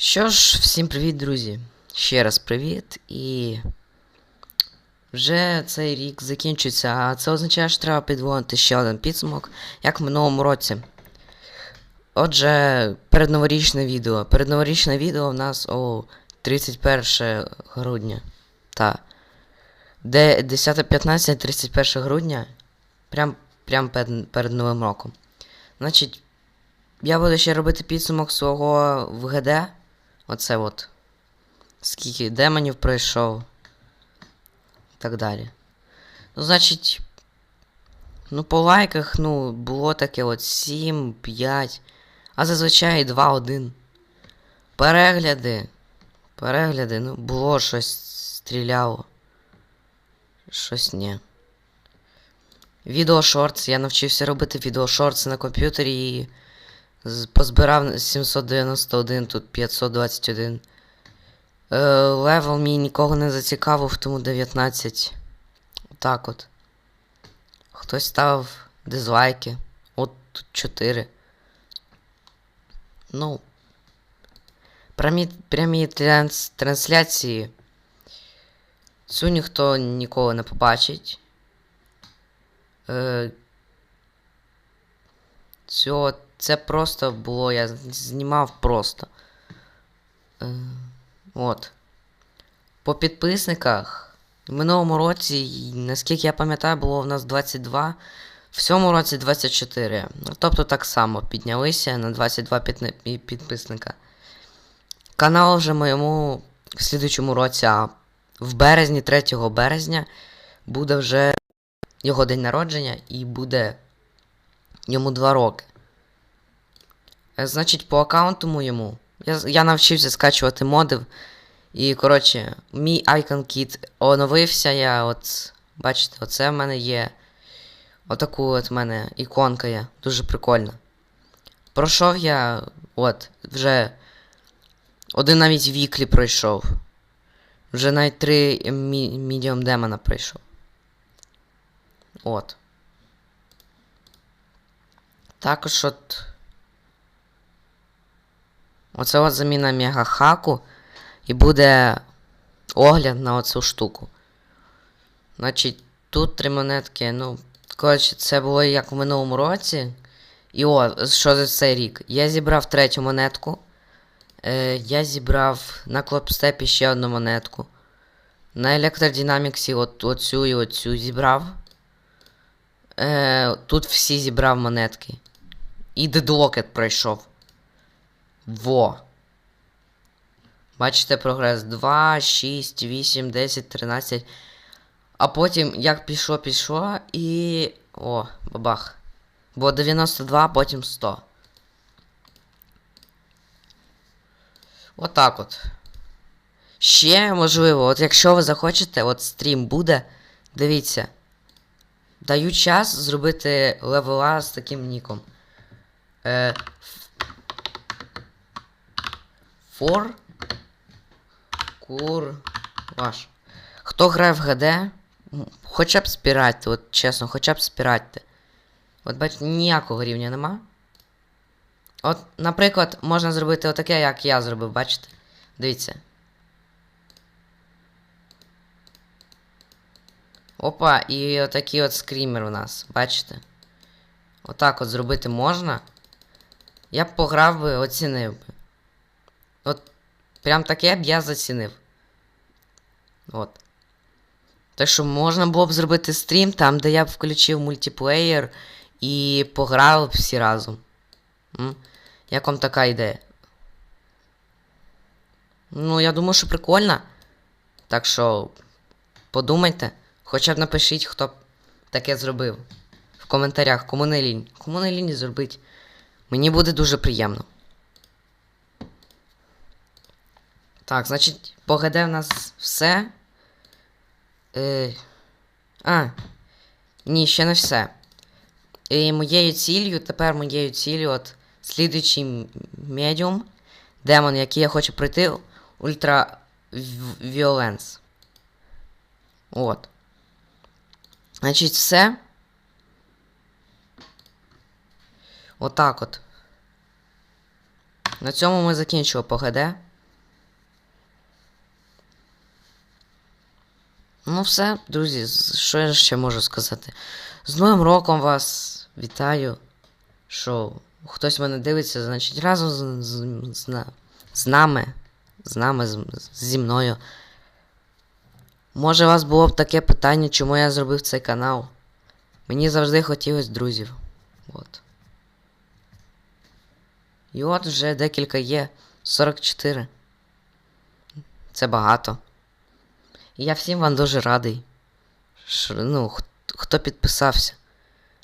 Що ж, всім привіт, друзі. Ще раз привіт. І вже цей рік закінчується, а це означає, що треба підводити ще один підсумок, як в минулому році. Отже, передноворічне відео. Передноворічне відео в нас о 31 грудня. Та. Де 10, 15, 31 грудня. Прям, прям перед, перед Новим роком. Значить, я буду ще робити підсумок свого ВГД. Оце от. Скільки демонів пройшов. І так далі. Ну, значить. Ну, по лайках, ну, було таке от 7, 5. А зазвичай 2, 1. Перегляди. Перегляди, ну, було щось стріляло. Щось ні. Відеошортс. Я навчився робити відеошортс на комп'ютері і позбирав 791, тут 521. Е, левел мій нікого не зацікавив, тому 19. Отак от. Хтось ставив дизлайки. От тут 4. Ну. Прямі, прямі транс, трансляції. Цю ніхто ніколи не побачить. Е, Цього, це просто було, я знімав просто. Е, от. По підписниках. В минулому році, наскільки я пам'ятаю, було в нас 22. В цьому році 24. Ну, Тобто так само піднялися на 22 підписника. Канал вже моєму в слідучому році, а в березні, 3 березня, буде вже його день народження і буде йому 2 роки. Е, Значить, по аккаунту моєму. Я, я навчився скачувати моди. І, коротше, мій Icon Kit оновився. Я от. Бачите, оце в мене є. Отаку от в мене іконка є. Дуже прикольна. Пройшов я. От, вже. Один навіть віклі пройшов. Вже навіть три мі- демона пройшов. От. Також от. Оце от заміна мегахаку. І буде огляд на оцю штуку. Значить, тут три монетки, ну. Коротше, це було як в минулому році. І о, що за цей рік? Я зібрав третю монетку. Е, я зібрав на клопстепі ще одну монетку. На електродинаміксі от, оцю і оцю зібрав. Е, тут всі зібрав монетки. І дедлокет пройшов. Во. Бачите прогрес 2, 6, 8, 10, 13. А потім як пішло, пішло і. О, бабах. Було 92, а потім 100. Отак от. Ще можливо, от якщо ви захочете, от стрім буде. Дивіться. Даю час зробити левела з таким ніком. Е, For Кур. Ваш. Хто грає в ГД? Хоча б спіратьте, от чесно, хоча б спіратьте. От бачите, ніякого рівня нема. От, наприклад, можна зробити отаке, як я зробив, бачите? Дивіться. Опа, і отакий от скрімер у нас, бачите? Отак от зробити можна. Я б пограв би, оцінив би. От прям таке б я зацінив. От. Так що можна було б зробити стрім там, де я б включив мультиплеєр і пограли б всі разом. М? Як вам така ідея? Ну, я думаю, що прикольно. Так що подумайте. Хоча б напишіть, хто б таке зробив. В коментарях, кому не лінь. Кому не лінь зробить. Мені буде дуже приємно. Так, значить, по ГД в нас все. Е... А. Ні, ще не все. І моєю ціллю, тепер моєю ціллю, от слідуючий медіум, демон, який я хочу пройти, Ультра Віоленс. От. Значить, все. Отак от. На цьому ми закінчили по Ну, все, друзі, що я ще можу сказати? З Новим роком вас вітаю. Що хтось мене дивиться, значить, разом з, з, з, з нами, з нами, з, зі мною. Може, у вас було б таке питання, чому я зробив цей канал? Мені завжди хотілося друзів. От. І от вже декілька є. 44. Це багато. Я всім вам дуже радий. Ш... ну, хто підписався.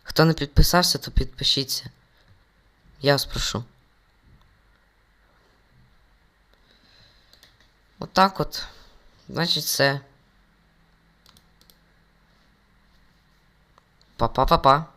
Хто не підписався, то підпишіться. Я вас прошу. Отак от. Значить, все. Па-па-па-па.